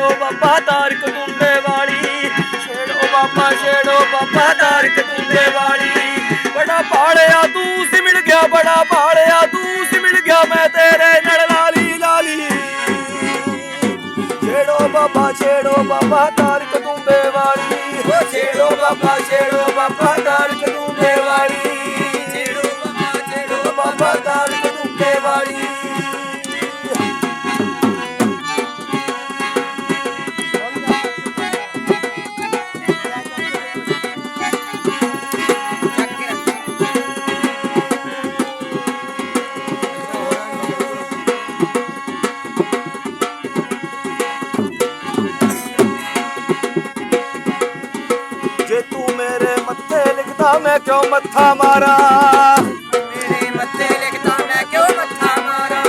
ਬਾਬਾ ਛੇੜੋ ਬਾਬਾ ਤਾਰਕ ਤੁੰਬੇ ਵਾਲੀ। ਛੇੜੋ ਬਾਬਾ ਛੇੜੋ ਬਾਬਾ ਤਾਰਕ ਤੁੰਬੇ ਵਾਲੀ। ਬੜਾ ਪਾੜਿਆ ਤੂੰ ਸੀ ਗਿਆ, ਬੜਾ ਪਾੜਿਆ ਤੂੰ ਸੀ ਮਿਲ ਗਿਆ, ਮੈਂ ਤੇਰੇ ਨਾਲ ਲਾਲੀ ਲਾਲੀ। ਛੇੜੋ ਬਾਬਾ ਛੇੜੋ ਬਾਬਾ ਤਾਰਕ ਤੁੰਬੇ ਵਾਲੀ। ਛੇੜੋ ਬਾਬਾ ਛੇੜੋ ਬਾਬਾ ਤਾਰਕ ਮੈਂ ਕਿਉਂ ਮੱਥਾ ਮਾਰਾਂ? ਮੇਰੇ ਮੱਥੇ ਲਿਖਦਾ ਮੈਂ ਕਿਉਂ ਮੱਥਾ ਮਾਰਾਂ?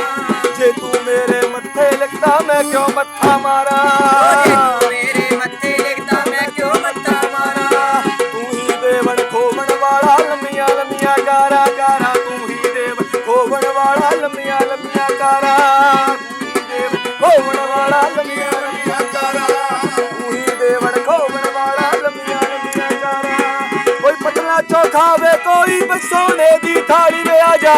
ਜੇ ਤੂੰ ਮੇਰੇ ਮੱਥੇ ਲਿਖਦਾ ਮੈਂ ਕਿਉਂ ਮੱਥਾ ਓ ਜੇ ਮਾਰਾਂ ਤੂੰ ਮੇਰੇ ਮੱਥੇ ਲਿਖਦਾ ਮੈਂ ਕਿਉਂ ਮੱਥਾ ਮਾਰਾਂ? ਤੂੰ ਹੀ ਦੇਵਨ ਖੋਵਣ ਵਾਲਾ ਲੰਮੀਆਂ ਲੰਮੀਆਂ ਗਾਰਾ ਗਾਰਾ ਤੂੰ ਹੀ ਦੇਵਨ ਖੋਵਣ ਵਾਲਾ ਲੰਮੀਆਂ ਲੰਮੀਆਂ ਗਾਰਾ ਤੂੰ ਹੀ ਦੇਵਨ ਖੋਵਣ ਵਾਲਾ ਲੰਮੀਆਂ ਕੋਈ ਪਤਲਾ ਵੇ ਕੋਈ ਬਸੋਨੇ ਦੀ ਥਾਲੀ ਵੇ ਆ ਜਾ।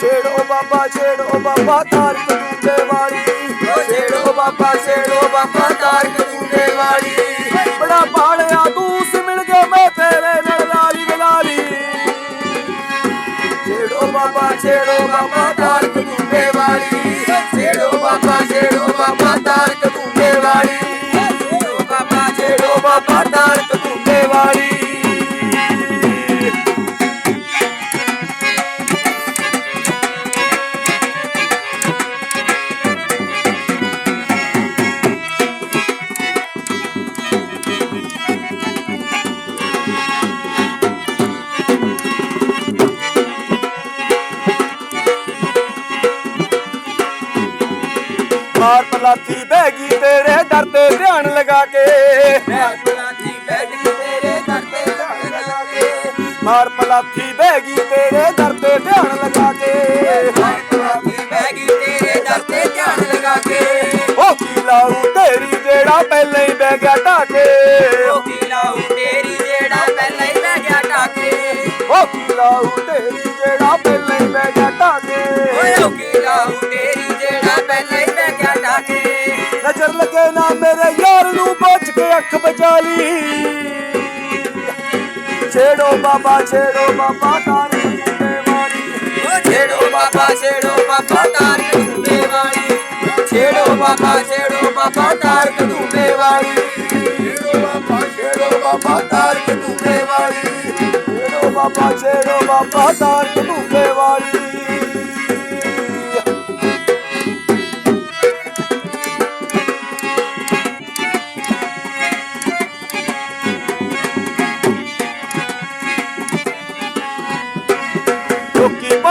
ਛੇੜੋ ਬਾਬਾ ਛੇੜੋ ਬਾਬਾ, ਤਾਰਕ ਤੁੰਦੇ ਵਾਲੀ। ਛੇੜੋ ਬਾਬਾ ਛੇੜੋ ਬਾਬਾ, ਤਾਰਕ ਤੁੰਦੇ ਵਾਲੀ। ਬੜਾ ਪਾੜਿਆ ਤੂੰ ਸੀ ਮਿਲ ਗਿਆ ਮੈਂ ਤੇਰੇ ਨਾਲ ਲਾਲੀ ਗਲਾਲੀ ਛੇੜੋ ਬਾਬਾ ਛੇੜੋ ਬਾਬਾ, ਤਾਰਕ ਤੁੰਦੇ ਵਾਲੀ। ਛੇੜੋ ਤੁੰਦੇ ਵਾਲੀ। ਮਾਰ ਪਲਾਥੀ ਬਹਿਗੀ ਤੇਰੇ ਦਰ ਤੇ ਧਿਆਨ ਲਗਾ ਕੇ। ਮਾਰ ਪਲਾਥੀ ਬਹਿਗੀ ਤੇਰੇ ਦਰ ਤੇ ਧਿਆਨ ਲਗਾ ਕੇ। ਮੈਂ ਬੁਲਾਤੀ ਬਹਿ ਗਈ ਤੇਰੇ ਦਰ ਤੇ ਧਿਆਨ ਲਗਾ ਕੇ। ਉਹ ਕੀ ਲਾਊ ਤੇਰੀ ਜਿਹੜਾ ਪਹਿਲਾਂ ਹੀ ਬਹਿ ਗਿਆ ਢਾਕੇ। ਓ ਕੀ ਲਾਉ ਤੇਰੀ ਜਿਹੜਾ ਪਹਿਲਾਂ ਹੀ ਬਹਿ ਗਿਆ ਟਾਕੇ ਉਹ ਕੀ ਲਾਊ ਤੇਰੀ ਜਿਹੜਾ ਪਹਿਲਾਂ ਹੀ ਬਹਿ ਗਿਆ ਢਾਕੇ। ਓ ਕੀ ਲਾਉ ਤੇਰੀ ਜਿਹੜਾ ਪਹਿਲਾਂ ਹੀ ਬਹਿ ਗਿਆ ਟਾਕੇ ਨਜ਼ਰ ਲੱਗੇ ਨਾ ਮੇਰੇ ਯਾਰ ਨੂੰ ਬਚ ਕੇ ਅੱਖ ਬਚਾ ਲਈ। ਛੇੜੋ ਬਾਬਾ ਛੇੜੋ ਬਾਬਾ ਤਾਰੇ ਤੇ ਮਾਰੀ ਓ ਛੇੜੋ ਬਾਬਾ ਛੇੜੋ ਬਾਬਾ ਤਾਰਕ ਧੂਮੇ ਵਾਲੀ ਛੇੜੋ ਬਾਬਾ ਛੇੜੋ ਬਾਬਾ ਤਾਰਕ ਧੂਮੇ ਵਾਲੀ ਛੇੜੋ ਬਾਬਾ ਛੇੜੋ ਬਾਬਾ ਤਾਰਕ ਧੂਮੇ ਵਾਲੀ ਛੇੜੋ ਬਾਬਾ ਛੇੜੋ ਬਾਬਾ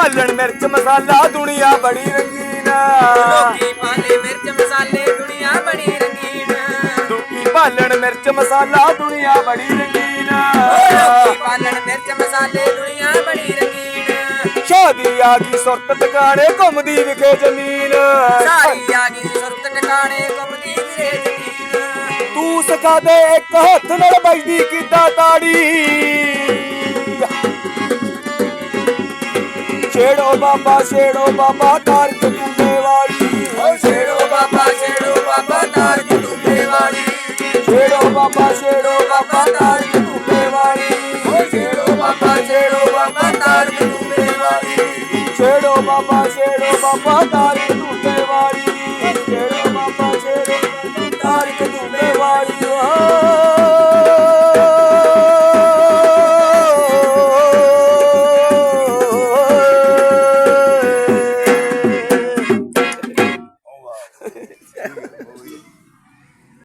ਭਾਲਣ ਮਿਰਚ ਮਸਾਲਾ ਦੁਨੀਆ ਬੜੀ ਰੰਗੀਨ ਲੋਕੀ ਪਾਲੇ ਮਿਰਚ ਮਸਾਲੇ ਦੁਨੀਆ ਬੜੀ ਰੰਗੀਨ ਲੋਕੀ ਭਾਲਣ ਮਿਰਚ ਮਸਾਲਾ ਦੁਨੀਆ ਬੜੀ ਰੰਗੀਨ ਲੋਕੀ ਪਾਲਣ ਮਿਰਚ ਮਸਾਲੇ ਦੁਨੀਆ ਬੜੀ ਰੰਗੀਨ ਸ਼ਾਦੀ ਆ ਗਈ ਸੁਰਤ ਟਿਕਾਣੇ ਘੁੰਮਦੀ ਵਿਖੇ ਜ਼ਮੀਨ। ਸਾਰੀ ਆ ਗਈ ਸੁਰਤ ਟਿਕਾਣੇ ਘੁੰਮਦੀ ਫਿਰੇ ਜ਼ਮੀਨ। ਤੂੰ ਸਿਖਾ ਦੇ ਇੱਕ ਹੱਥ ਨਾਲ ਵੱਜਦੀ ਕਿੱਦਾਂ ਤਾੜੀ। ਛੇੜੋ ਬਾਬਾ ਛੇੜੋ ਬਾਬਾ ਤਾਰਕ ਤੁੰਦੇ ਵਾਲੀ ਓ ਛੇੜੋ ਬਾਬਾ ਛੇੜੋ ਬਾਬਾ ਤਾਰਕ ਧੂਮੇ ਵਾਲੀ ਛੇੜੋ ਬਾਬਾ ਛੇੜੋ ਬਾਬਾ ਤਾਰਕ ਤੁੰਦੇ ਵਾਲੀ ਓ ਛੇੜੋ ਬਾਬਾ ਛੇੜੋ ਬਾਬਾ ਤਾਰਕ ਧੂਮੇ ਵਾਲੀ ਛੇੜੋ ਬਾਬਾ ਛੇੜੋ ਬਾਬਾ ਤਾਰਕ